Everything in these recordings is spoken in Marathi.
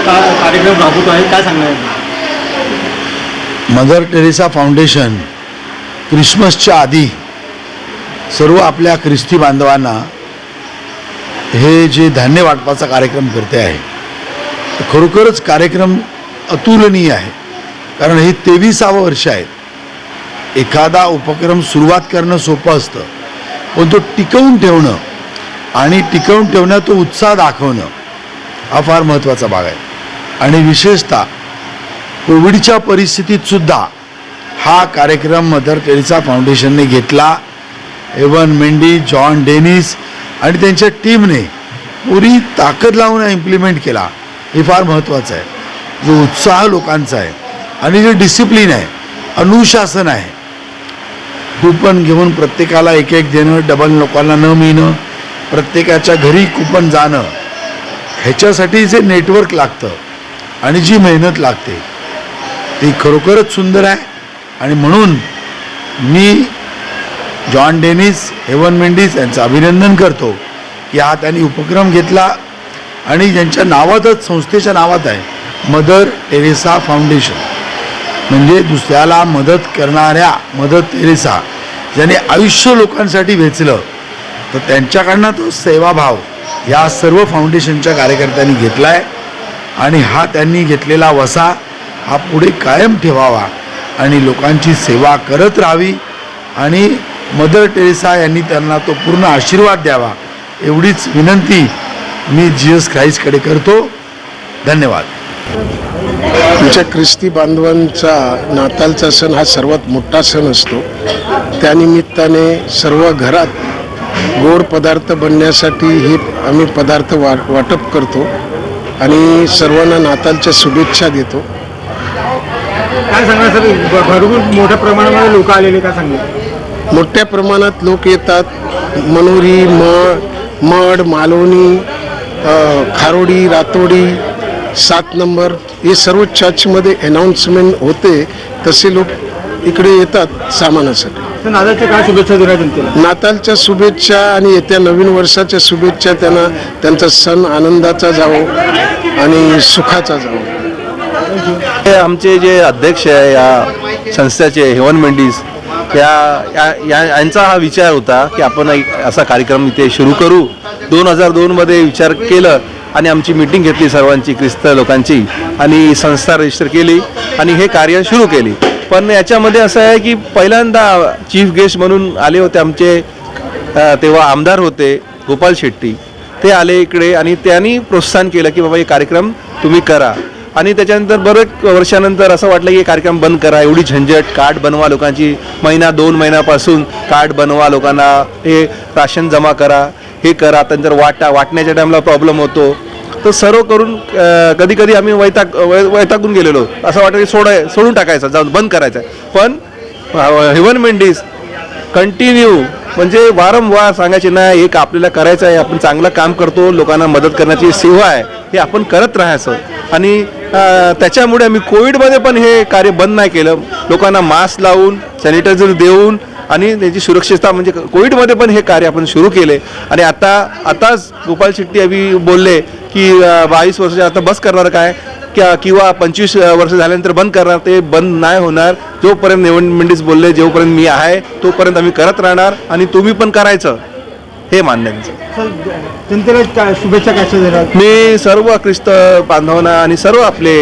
का कार्यक्रम राबवतो आहे? काय सांगणार मदर टेरेसा फाउंडेशन क्रिसमसच्या आधी सर्व आपल्या ख्रिस्ती बांधवांना हे जे धान्य वाटपाचा कार्यक्रम करते आहे खरोखरच कार्यक्रम अतुलनीय आहे. कारण हे तेविसावं वर्ष आहे. एखादा उपक्रम सुरुवात करणं सोपं असतं पण तो टिकवून ठेवणं आणि टिकवून ठेवणं तो उत्साह दाखवणं हा फार महत्त्वाचा भाग आहे. आणि विशेषतः कोविडच्या परिस्थितीत सुद्धा हा कार्यक्रम मदर टेरेसा फाउंडेशनने घेतला. एवन मेंडी जॉन डेनिस आणि त्यांच्या टीमने पुरी ताकद लावून इम्प्लिमेंट केला. हे फार महत्त्वाचं आहे. जो उत्साह लोकांचा आहे आणि जे डिसिप्लिन आहे अनुशासन आहे कुपन घेऊन प्रत्येकाला एक एक देणं डबल लोकांना न मिळणं प्रत्येकाच्या घरी कुपन जाणं ह्याच्यासाठी जे नेटवर्क लागतं आणि जी मेहनत लागते ती खरोखरच सुंदर आहे. आणि म्हणून मी जॉन डेनिस हेवन मेंडिस यांचं अभिनंदन करतो की हा त्यांनी उपक्रम घेतला आणि ज्यांच्या नावातच संस्थेच्या नावात आहे मदर टेरेसा फाउंडेशन. म्हणजे दुसऱ्याला मदत करणाऱ्या मदर टेरेसा ज्याने आयुष्य लोकांसाठी वेचलं तर त्यांच्याकडनं तो सेवाभाव या सर्व फाउंडेशनच्या कार्यकर्त्यांनी घेतला आहे आणि हा त्यांनी घेतलेला वसा हा पुढे कायम ठेवावा आणि लोकांची सेवा करत राहावी. आणि मदर टेरेसा यांनी त्यांना तो पूर्ण आशीर्वाद द्यावा एवढीच विनंती मी जीएस क्राईस्टकडे करतो. धन्यवाद. आमच्या ख्रिस्ती बांधवांचा नातालचा सण हा सर्वात मोठा सण असतो. त्यानिमित्ताने सर्व घरात गोड पदार्थ बनण्यासाठी हे आम्ही पदार्थ वा वाटप करतो. आणि सर्वांना नातालच्या शुभेच्छा देतो. काय सांगणार सर? भरपूर मोठ्या प्रमाणामध्ये लोक आलेले काय सांगणार मोठ्या प्रमाणात लोक येतात. मनोरी मळ मड मालवणी खारोडी रातोडी सात नंबर हे सर्व चर्चमध्ये अनाऊन्समेंट होते. तसे लोक इकडे येतात सामानासाठी. तर नादाच्या काय शुभेच्छा देणार जनतेला? नातालच्या शुभेच्छा आणि येत्या नवीन वर्षाच्या शुभेच्छा त्यांना त्यांचा सण आनंदाचा जावो आणि सुखाचा जावो. हे आमचे जे अध्यक्ष आहे या संस्थेचे हेवन मेंडीज या या- या यांचा हा विचार होता की आपण एक असा कार्यक्रम इथे सुरू करू. दोन हजार दोनमध्ये विचार केलं आणि आमची मीटिंग घेतली सर्वांची ख्रिस्त लोकांची आणि संस्था रजिस्टर केली आणि हे कार्य सुरू केली. पण याच्यामध्ये असं आहे की पहिल्यांदा चीफ गेस्ट म्हणून आले होते आमचे तेव्हा आमदार होते गोपाल शेट्टी. ते आले इकडे आणि त्यांनी प्रोत्साहन केलं की बाबा हे कार्यक्रम तुम्ही करा. आणि त्याच्यानंतर बरेच वर्षानंतर असं वाटलं की कार्यक्रम बंद करा एवढी झंझट कार्ड बनवा लोकांची. महिना दोन महिन्यापासून कार्ड बनवा लोकांना हे राशन जमा करा हे करा. त्यानंतर वाटा वाटण्याच्या टाईमला प्रॉब्लेम होतो तर सर्व करून कधी कधी आम्ही वैताग वै वैतागून गेलेलो. असं वाटतं की सोडाय सोडून टाकायचं जाऊन बंद करायचं. पण ह्युमन मेंडीज कंटिन्यू म्हणजे वारंवार सांगायचे नाही एक आपल्याला करायचं आहे आपण चांगलं काम करतो लोकांना मदत करण्याची सेवा आहे हे आपण करत राहायचं. आणि त्याच्यामुळे आम्ही कोविडमध्ये पण हे कार्य बंद नाही केलं. लोकांना मास्क लावून सॅनिटायझर देऊन आणि त्याची सुरक्षितता म्हणजे कोविडमध्ये पण हे कार्य आपण सुरू केले. आणि आता आताच गोपाल शेट्टी अभि बोलले की बावीस वर्षाच्या आता बस करणार काय? क्या किंवा पंचवीस वर्ष झाल्यानंतर बंद करणार? ते बंद नाही होणार. जोपर्यंत निवडणुकीस बोलले जोपर्यंत मी आहे तोपर्यंत आम्ही करत राहणार आणि तुम्ही पण करायचं. हे मान्य आहे. जनतेला काय शुभेच्छा कशा देणार? मी सर्व ख्रिस्त बांधवांना आणि सर्व आपले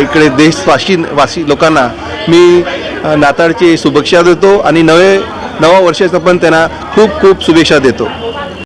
इकडे देशवासी वासी लोकांना मी अ, नाताळची शुभेच्छा देतो आणि नवे नवा वर्षाचं पण त्यांना खूप खूप शुभेच्छा देतो.